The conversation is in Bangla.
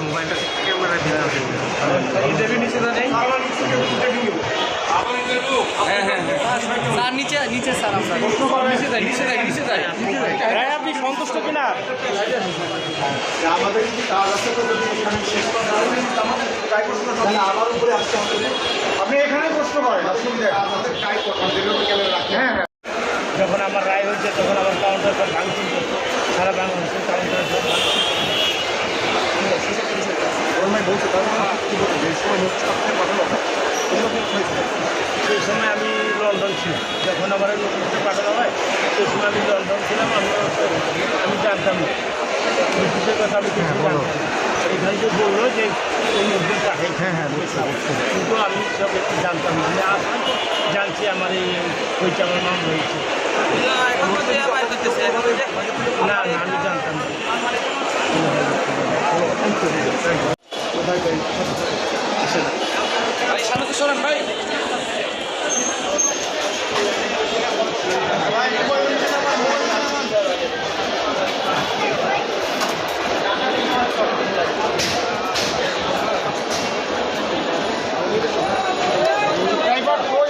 মোবাইলটা ক্যামেরা হ্যাঁ হ্যাঁ স্যার নিচে নিচে স্যার আমরা। নিচে যাই নিচে যাই নিচে যাই আপনি সন্তুষ্ট কিনা? আমাদের কিছু কাজ আছে তো যদি এখানে শেষ করা যায় আমাদের ট্রাই করতে তাহলে আবার উপরে আসতে হবে আপনি এখানে প্রশ্ন করেন। আমাদের ট্রাই ক্যামেরা রাখেন হ্যাঁ হ্যাঁ। যখন আমার রায় হয়েছে তখন আমার কাউন্টার ভাঙচুর সারা বাংলাদেশের কাউন্টার সব ভাঙচুর। বলছে তারা সময় হয়েছে? সেই সময় আমি লন্ডন ছিলাম যখন আমার নোটিশটা পাঠানো হয় সেই সময় আমি লন্ডন ছিলাম আমি আমি জানতাম না নোটিশের কথা আমি কিছু জানতাম এখানে যে বলল যে নোটিশ পাঠাই হ্যাঁ হ্যাঁ কিন্তু আমি সব একটু জানতাম না আমি জানছি আমার এই হয়েছে আমার নাম হয়েছে না না, আমি জানতাম না কোথায় যাই ভাই সামনে তো সরেন ভাই। ড্রাইভার কই